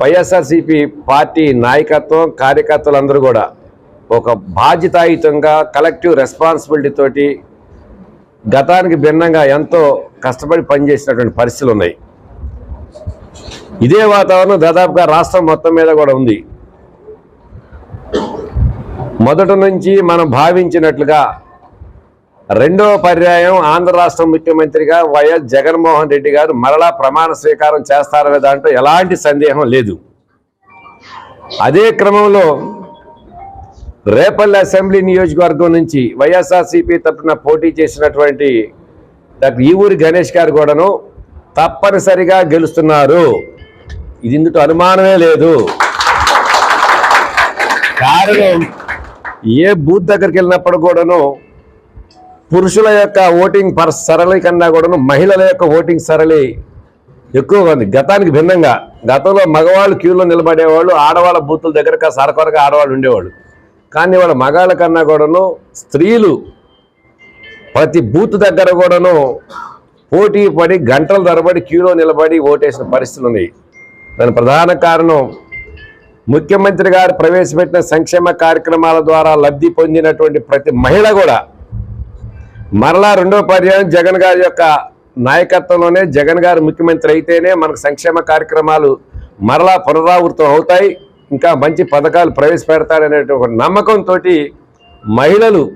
YSRCP party నాయకత్వం కార్యకర్తలందరూ కూడా ఒక బాధ్యతాయుతంగా కలెక్టివ్ రెస్పాన్సిబిలిటీ తోటి గతానికి భిన్నంగా ఎంతో కష్టపడి పనిచేసినటువంటి పరిస్థితులు ఉన్నాయి. ఇదే వాతావరణం దాదాపుగా రాష్ట్రం మొత్తం మీద కూడా ఉంది. మొదటి నుంచి మనం భావించినట్లుగా రెండవ పర్యాయం ఆంధ్ర రాష్ట్ర ముఖ్యమంత్రిగా వైఎస్ జగన్మోహన్ రెడ్డి గారు మరలా ప్రమాణ స్వీకారం చేస్తారనే దాంట్లో ఎలాంటి సందేహం లేదు. అదే క్రమంలో రేపల్లి అసెంబ్లీ నియోజకవర్గం నుంచి వైఎస్ఆర్సీపీ తప్పున పోటీ చేసినటువంటి డాక్టర్ ఈవూరి గణేష్ గారు కూడాను తప్పనిసరిగా గెలుస్తున్నారు. ఇది ఇందుకు అనుమానమే లేదు. కారణం ఏ బూత్ దగ్గరికి వెళ్ళినప్పుడు కూడాను పురుషుల యొక్క ఓటింగ్ పర్ సరళి కన్నా కూడాను మహిళల యొక్క ఓటింగ్ సరళి ఎక్కువగా ఉంది. గతానికి భిన్నంగా. గతంలో మగవాళ్ళు క్యూలో నిలబడేవాళ్ళు ఆడవాళ్ళ బూతుల దగ్గర సరకొరగా ఆడవాళ్ళు ఉండేవాళ్ళు. కానీ వాళ్ళ మగాళ్ళ కన్నా కూడాను స్త్రీలు ప్రతి బూత్ దగ్గర కూడాను పోటీ పడి గంటల తరబడి క్యూలో నిలబడి ఓటేసిన పరిస్థితులు ఉన్నాయి. దాని ప్రధాన కారణం ముఖ్యమంత్రి గారు ప్రవేశపెట్టిన సంక్షేమ కార్యక్రమాల ద్వారా లబ్ధి పొందినటువంటి ప్రతి మహిళ కూడా మరలా రెండో పర్యాయం జగన్ గారి యొక్క నాయకత్వంలోనే జగన్ గారు ముఖ్యమంత్రి అయితేనే మనకు సంక్షేమ కార్యక్రమాలు మరలా పునరావృతం అవుతాయి. ఇంకా మంచి పథకాలు ప్రవేశపెడతాడనే ఒక నమ్మకంతో మహిళలు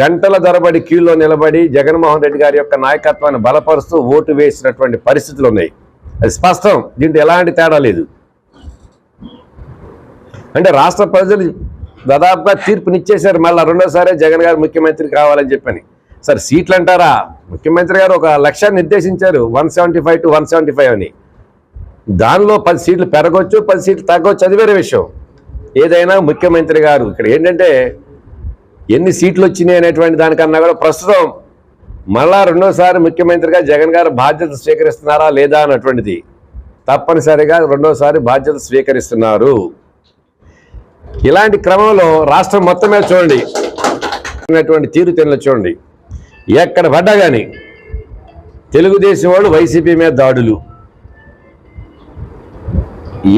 గంటల ధరబడి క్యూలో నిలబడి జగన్మోహన్ రెడ్డి గారి యొక్క నాయకత్వాన్ని బలపరుస్తూ ఓటు వేసినటువంటి పరిస్థితులు ఉన్నాయి. అది స్పష్టం. దీంట్లో ఎలాంటి తేడా లేదు. అంటే రాష్ట్ర ప్రజలు దాదాపుగా తీర్పునిచ్చేశారు. మళ్ళీ రెండోసారి జగన్ గారు ముఖ్యమంత్రి కావాలని చెప్పని. సార్ సీట్లు అంటారా ముఖ్యమంత్రి గారు ఒక లక్ష్యాన్ని నిర్దేశించారు one seventy five to one seventy five అని. దానిలో పది సీట్లు పెరగవచ్చు పది సీట్లు తగ్గవచ్చు అది వేరే విషయం. ఏదైనా ముఖ్యమంత్రి గారు ఇక్కడ ఏంటంటే ఎన్ని సీట్లు వచ్చినాయి అనేటువంటి దానికన్నా కూడా ప్రస్తుతం మళ్ళా రెండోసారి ముఖ్యమంత్రిగా జగన్ గారు బాధ్యత స్వీకరిస్తున్నారా లేదా అన్నటువంటిది తప్పనిసరిగా రెండోసారి బాధ్యత స్వీకరిస్తున్నారు. ఇలాంటి క్రమంలో రాష్ట్రం మొత్తం మీద చూడండి. తీరు తీరుతెన్నులు చూడండి. ఎక్కడ పడ్డా కానీ తెలుగుదేశం వాళ్ళు వైసీపీ మీద దాడులు.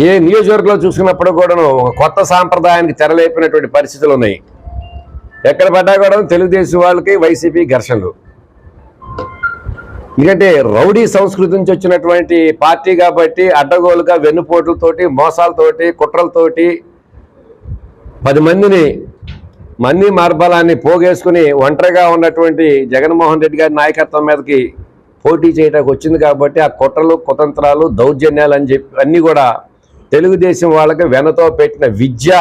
ఏ నియోజకవర్గంలో చూసుకున్నప్పుడు కూడాను ఒక కొత్త సాంప్రదాయానికి తెరలేపినటువంటి పరిస్థితులు ఉన్నాయి. ఎక్కడ పడ్డా కూడా తెలుగుదేశం వాళ్ళకి వైసీపీ ఘర్షణలు. ఎందుకంటే రౌడీ సంస్కృతి నుంచి వచ్చినటువంటి పార్టీ కాబట్టి అడ్డగోలుగా వెన్నుపోట్లతోటి మోసాలతోటి కుట్రలతోటి పది మందిని మన్ని మార్బలాన్ని పోగేసుకుని ఒంటరిగా ఉన్నటువంటి జగన్మోహన్ రెడ్డి గారి నాయకత్వం మీదకి పోటీ చేయడానికి వచ్చింది కాబట్టి ఆ కుట్రలు కుతంత్రాలు దౌర్జన్యాలు అని చెప్పి అన్నీ కూడా తెలుగుదేశం వాళ్ళకి వెనతో పెట్టిన విద్య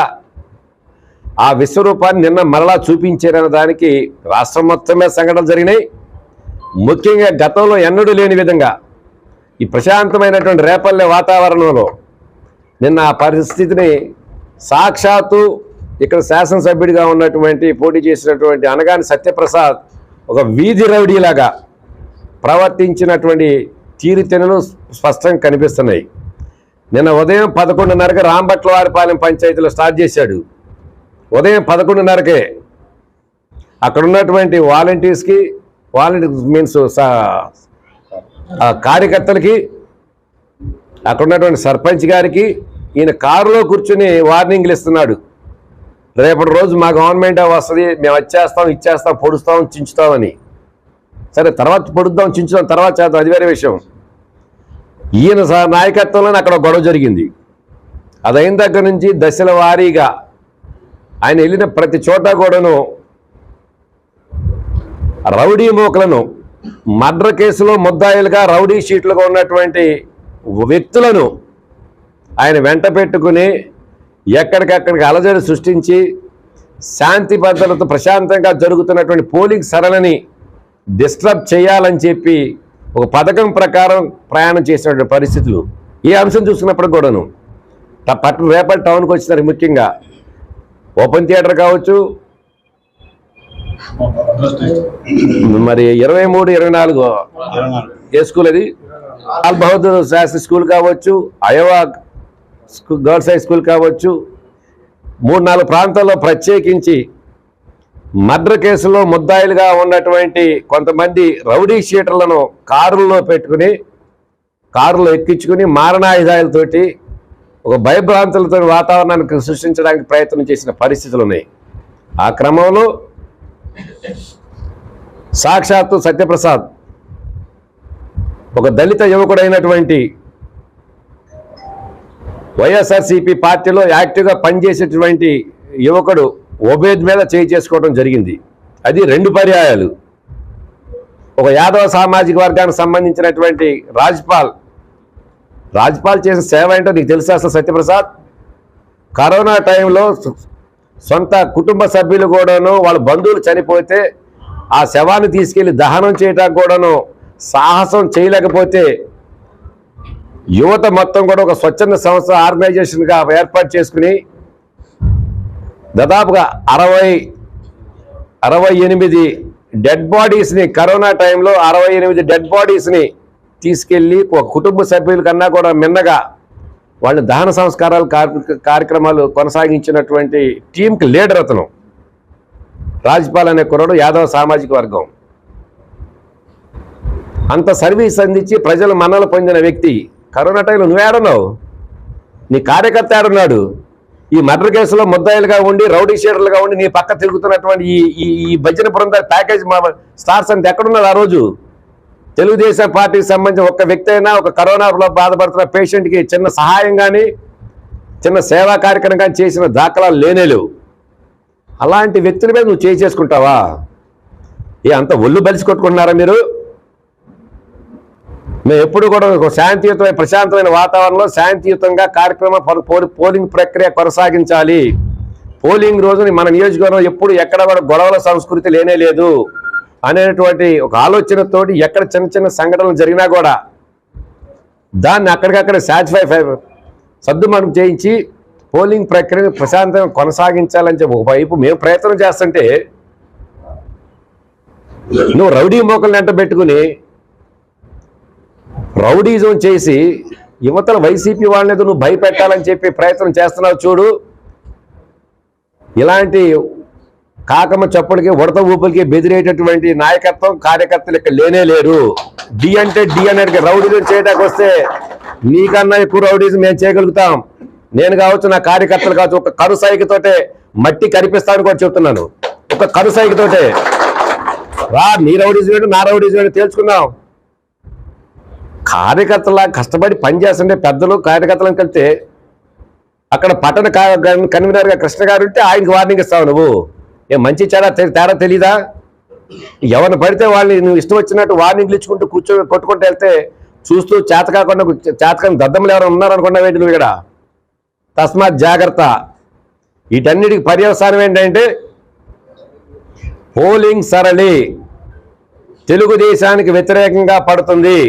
ఆ విశ్వరూపాన్ని నిన్న మరలా చూపించారనే దానికి రాష్ట్రం మొత్తమే సంఘటనలు జరిగినాయి. ముఖ్యంగా గతంలో ఎన్నడూ లేని విధంగా ఈ ప్రశాంతమైనటువంటి రేపల్లె వాతావరణంలో నిన్న ఆ పరిస్థితిని సాక్షాత్తు ఇక్కడ శాసనసభ్యుడిగా ఉన్నటువంటి పోటీ చేసినటువంటి అనగాని సత్యప్రసాద్ ఒక వీధి రౌడీలాగా ప్రవర్తించినటువంటి తీరుతెనులు స్పష్టంగా కనిపిస్తున్నాయి. నిన్న ఉదయం పదకొండున్నరకు రాంబట్ల వారిపాలెం పంచాయతీలో స్టార్ట్ చేశాడు. ఉదయం పదకొండున్నరకే అక్కడ ఉన్నటువంటి వాలంటీర్స్కి వాలంటీర్ మీన్స్ కార్యకర్తలకి అక్కడ ఉన్నటువంటి సర్పంచ్ గారికి ఈయన కారులో కూర్చుని వార్నింగ్లు ఇస్తున్నాడు. రేపటి రోజు మా గవర్నమెంట్ వస్తుంది మేము వచ్చేస్తాం ఇచ్చేస్తాం పొడుస్తాం చించుతామని సరే తర్వాత పొడుద్దాం చించుదాం తర్వాత చేద్దాం అది వేరే విషయం. ఈయన స- నాయకత్వంలోనే అక్కడ గొడవ జరిగింది. అది అయిన దగ్గర నుంచి దశల వారీగా ఆయన వెళ్ళిన ప్రతి చోట కూడాను రౌడీ మోకలను మర్డర్ కేసులో ముద్దాయిలుగా రౌడీ షీట్లుగా ఉన్నటువంటి వ్యక్తులను ఆయన వెంట పెట్టుకుని ఎక్కడికక్కడికి అలజడి సృష్టించి శాంతి భద్రత ప్రశాంతంగా జరుగుతున్నటువంటి పోలింగ్ సరళని డిస్టర్బ్ చేయాలని చెప్పి ఒక పథకం ప్రకారం ప్రయాణం చేసినటువంటి పరిస్థితులు ఈ అంశం చూసుకున్నప్పుడు కూడాను. ట- పట్టు రేపటి టౌన్కి వచ్చినారు ముఖ్యంగా. ఓపెన్ థియేటర్ కావచ్చు. మరి ఇరవై మూడు ఇరవై నాలుగు ఏ స్కూల్ అది? లాల్ బహదూర్ శాస్త్రి స్కూల్ కావచ్చు అయోవా గర్ల్స్ హై స్కూల్ కావచ్చు. మూడు నాలుగు ప్రాంతాల్లో ప్రత్యేకించి మర్డర్ కేసులో ముద్దాయిలుగా ఉన్నటువంటి కొంతమంది రౌడీ షీటర్లను కారుల్లో పెట్టుకుని కారులో ఎక్కించుకుని మారణాయుధాలతోటి ఒక భయభ్రాంతులతో వాతావరణానికి సృష్టించడానికి ప్రయత్నం చేసిన పరిస్థితులు ఉన్నాయి ఆ క్రమంలో సాక్షాత్తు సత్యప్రసాద్ ఒక దళిత యువకుడైనటువంటి వైఎస్ఆర్సీపీ పార్టీలో యాక్టివ్గా పనిచేసేటువంటి యువకుడు ఒబేద్ మీద చేయి చేసుకోవడం జరిగింది. అది రెండు పర్యాయాలు. ఒక యాదవ సామాజిక వర్గానికి సంబంధించినటువంటి రాజ్పాల్. రాజ్పాల్ చేసిన సేవ ఏంటో నీకు తెలుసా అసలు సత్యప్రసాద్? కరోనా టైంలో సొంత కుటుంబ సభ్యులు కూడాను వాళ్ళ బంధువులు చనిపోతే ఆ శవాన్ని తీసుకెళ్ళి దహనం చేయడానికి కూడాను సాహసం చేయలేకపోతే యువత మొత్తం కూడా ఒక స్వచ్ఛంద సంస్థ ఆర్గనైజేషన్గా ఏర్పాటు చేసుకుని దాదాపుగా అరవై అరవై ఎనిమిది డెడ్ బాడీస్ని కరోనా టైంలో అరవై ఎనిమిది డెడ్ బాడీస్ని తీసుకెళ్ళి ఒక కుటుంబ సభ్యుల కన్నా కూడా మిన్నగా వాళ్ళ దహన సంస్కారాలు కార్య- కార్యక్రమాలు కొనసాగించినటువంటి టీంకి లీడర్ అతను. రాజ్పాల్ అనే కుర్రాడు యాదవ సామాజిక వర్గం. అంత సర్వీస్ అందించి ప్రజలు మన్నలు పొందిన వ్యక్తి. కరోనా టైంలో నువ్వేడున్నావు నీ కార్యకర్త ఏడున్నాడు? ఈ మర్డర్ కేసులో ముద్దాయిలుగా ఉండి రౌడీ షీటర్లుగా ఉండి నీ పక్క తిరుగుతున్నటువంటి ఈ ఈ భజన బృంద ప్యాకేజ్ మా స్టార్స్ అంత ఎక్కడున్నాడు ఆ రోజు? తెలుగుదేశం పార్టీకి సంబంధించిన ఒక వ్యక్తి అయినా ఒక కరోనాలో బాధపడుతున్న పేషెంట్కి చిన్న సహాయం కానీ చిన్న సేవా కార్యక్రమం కానీ చేసిన దాఖలాలు లేనేలేవు అలాంటి వ్యక్తుల మీద నువ్వు చేసేసుకుంటావా చేసుకుంటావా? ఏ అంత ఒళ్ళు బలిసి కొట్టుకుంటున్నారా మీరు? మేము ఎప్పుడు కూడా ఒక శాంతియుతమైన ప్రశాంతమైన వాతావరణంలో శాంతియుతంగా కార్యక్రమం పో- పోలింగ్ ప్రక్రియ కొనసాగించాలి. పోలింగ్ రోజుని మన నియోజకవర్గం ఎప్పుడు ఎక్కడ కూడా గొడవల సంస్కృతి లేనే లేదు అనేటువంటి ఒక ఆలోచనతోటి ఎక్కడ చిన్న చిన్న సంఘటనలు జరిగినా కూడా దాన్ని అక్కడికక్కడ సాటిస్ఫై సర్దుమణం చేయించి పోలింగ్ ప్రక్రియను ప్రశాంతంగా కొనసాగించాలని చెప్పి ఒకవైపు మేము ప్రయత్నం చేస్తుంటే నువ్వు రౌడీ మోకల్ని వెంట పెట్టుకుని రౌడీజం చేసి యువతను వైసీపీ వాళ్ళని నువ్వు భయపెట్టాలని చెప్పి ప్రయత్నం చేస్తున్నావు చూడు. ఇలాంటి కాకమ్మ చప్పుడికి ఉడత ఊపులకి బెదిరేటటువంటి నాయకత్వం కార్యకర్తలు ఇక్కడ లేనే లేరు. డి అంటే డి అనేది రౌడీజం చేయడానికి వస్తే నీకన్నా ఎక్కువ రౌడీజం మేము చేయగలుగుతాం. నేను కావచ్చు నా కార్యకర్తలు కావచ్చు ఒక కరుసైకితోటే మట్టి కనిపిస్తాను కూడా చెప్తున్నాను. ఒక కరుసైకితోటే రా నీ రౌడీజం వేడు నా రౌడీజం వేడు తేల్చుకుందాం. కార్యకర్తలా కష్టపడి పనిచేస్తుంటే పెద్దలు కార్యకర్తలను కలిస్తే అక్కడ పట్టణ కన్వీనర్గా కృష్ణ గారు ఉంటే ఆయనకి వార్నింగ్ ఇస్తావు నువ్వు. ఏ మంచి చెడా తేడా తెలీదా? ఎవరిని పడితే వాళ్ళని నువ్వు ఇష్టం వచ్చినట్టు వార్నింగ్లు ఇచ్చుకుంటూ కూర్చొని కొట్టుకుంటూ వెళ్తే చూస్తూ చేత కాకుండా చేతకాని దద్దములు ఎవరైనా ఉన్నారనుకున్నావేంటి నువ్వు ఇక్కడ? తస్మాత్ జాగ్రత్త. వీటన్నిటికి పర్యవసానం ఏంటంటే పోలింగ్ సరళి. తెలుగుదేశానికి వ్యతిరేకంగా పడుతుంది.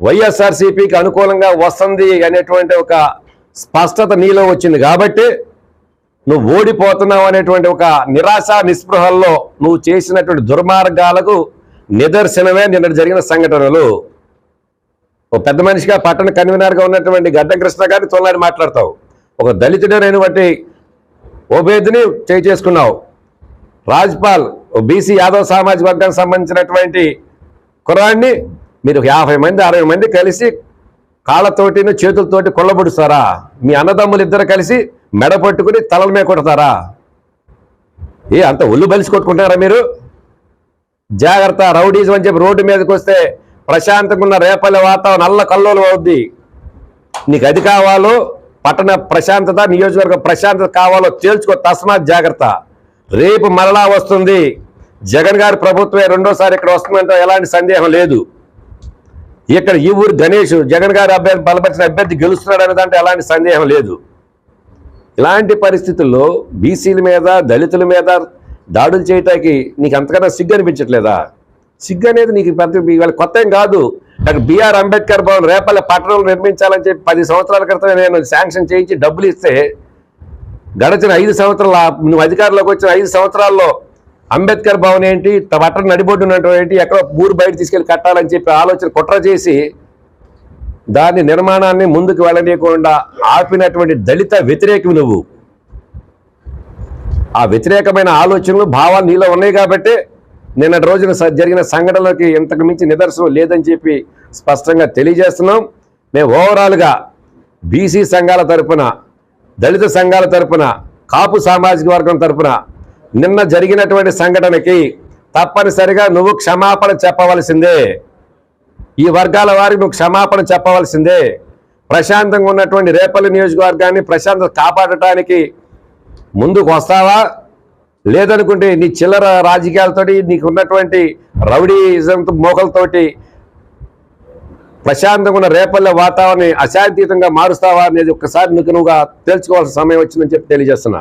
వైఎస్ఆర్సీపీకి అనుకూలంగా వస్తుంది అనేటువంటి ఒక స్పష్టత నీలో వచ్చింది కాబట్టి నువ్వు ఓడిపోతున్నావు అనేటువంటి ఒక నిరాశ నిస్పృహల్లో నువ్వు చేసినటువంటి దుర్మార్గాలకు నిదర్శనమే నిన్న జరిగిన సంఘటనలు. ఓ పెద్ద మనిషిగా పట్టణ కన్వీనర్గా ఉన్నటువంటి గడ్డ కృష్ణ గారిని తొలనాడి మాట్లాడతావు. ఒక దళితుడైనటువంటి ఓబేద్ని చేయి చేసుకున్నావు. రాజ్పాల్ ఓ బీసీ యాదవ్ సామాజిక వర్గానికి సంబంధించినటువంటి కురాన్ని మీరు యాభై మంది అరవై మంది కలిసి కాళ్ళతోటిను చేతులతోటి కొల్లబడుస్తారా? మీ అన్నదమ్ములు ఇద్దరు కలిసి మెడ పట్టుకుని తలల మీద కొడతారా? ఏ అంత ఒళ్ళు బలిసి కొట్టుకుంటారా మీరు? జాగ్రత్త రౌడీజం అని చెప్పి రోడ్డు మీదకి వస్తే ప్రశాంతంగా ఉన్న రేపల్లె వాతావరణం నల్ల కల్లోలు అవుద్ది. నీకు అది కావాలో పట్టణ ప్రశాంతత నియోజకవర్గ ప్రశాంతత కావాలో తేల్చుకో తస్మాత్ జాగ్రత్త. రేపు మరలా వస్తుంది. జగన్ గారి ప్రభుత్వమే రెండోసారి ఇక్కడ వస్తుందంటే ఎలాంటి సందేహం లేదు. ఇక్కడ ఈ ఊరు గణేష్ జగన్ గారి అభ్యర్థి బలపరిచిన అభ్యర్థి గెలుస్తున్నాడు అనే దాంట్లో ఎలాంటి సందేహం లేదు. ఇలాంటి పరిస్థితుల్లో బీసీల మీద దళితుల మీద దాడులు చేయటానికి నీకు అంతకన్నా సిగ్గు అనిపించట్లేదా? సిగ్గు అనేది నీకు పెద్ద ఇవాళ కొత్త ఏం కాదు. డాక్టర్ బీఆర్ అంబేద్కర్ భవన్ రేపల్లె పట్టణంలో నిర్మించాలని చెప్పి పది సంవత్సరాల క్రితం నేను శాంక్షన్ చేయించి డబ్బులు ఇస్తే గడిచిన ఐదు సంవత్సరాల నువ్వు అధికారంలోకి వచ్చిన ఐదు సంవత్సరాల్లో అంబేద్కర్ భవన్ ఏంటి పట్టణ నడిబొడ్డు ఉన్నటువంటి ఎక్కడో ఊరు బయట తీసుకెళ్ళి కట్టాలని చెప్పి ఆలోచన కుట్ర చేసి దాని నిర్మాణాన్ని ముందుకు వెళ్ళనీయకుండా ఆపినటువంటి దళిత వ్యతిరేకం నువ్వు. ఆ వ్యతిరేకమైన ఆలోచనలు భావాలు నీలో ఉన్నాయి కాబట్టి నిన్నటి రోజున స- జరిగిన సంఘటనలకి ఇంతకు మించి నిదర్శనం లేదని చెప్పి స్పష్టంగా తెలియజేస్తున్నాం. మేము ఓవరాల్గా బీసీ సంఘాల తరపున దళిత సంఘాల తరపున కాపు సామాజిక వర్గం తరపున నిన్న జరిగినటువంటి సంఘటనకి తప్పనిసరిగా నువ్వు క్షమాపణ చెప్పవలసిందే. ఈ వర్గాల వారికి నువ్వు క్షమాపణ చెప్పవలసిందే. ప్రశాంతంగా ఉన్నటువంటి రేపల్లి నియోజకవర్గాన్ని ప్రశాంతత కాపాడటానికి ముందుకు వస్తావా? లేదనుకుంటే నీ చిల్లర రాజకీయాలతోటి నీకు ఉన్నటువంటి రౌడీజం మోకలతోటి ప్రశాంతంగా ఉన్న రేపల్లె వాతావరణాన్ని అశాంతియుతంగా మారుస్తావా అనేది ఒక్కసారి నువ్వు నువ్వుగా తెలుసుకోవాల్సిన సమయం వచ్చిందని చెప్పి తెలియజేస్తున్నా.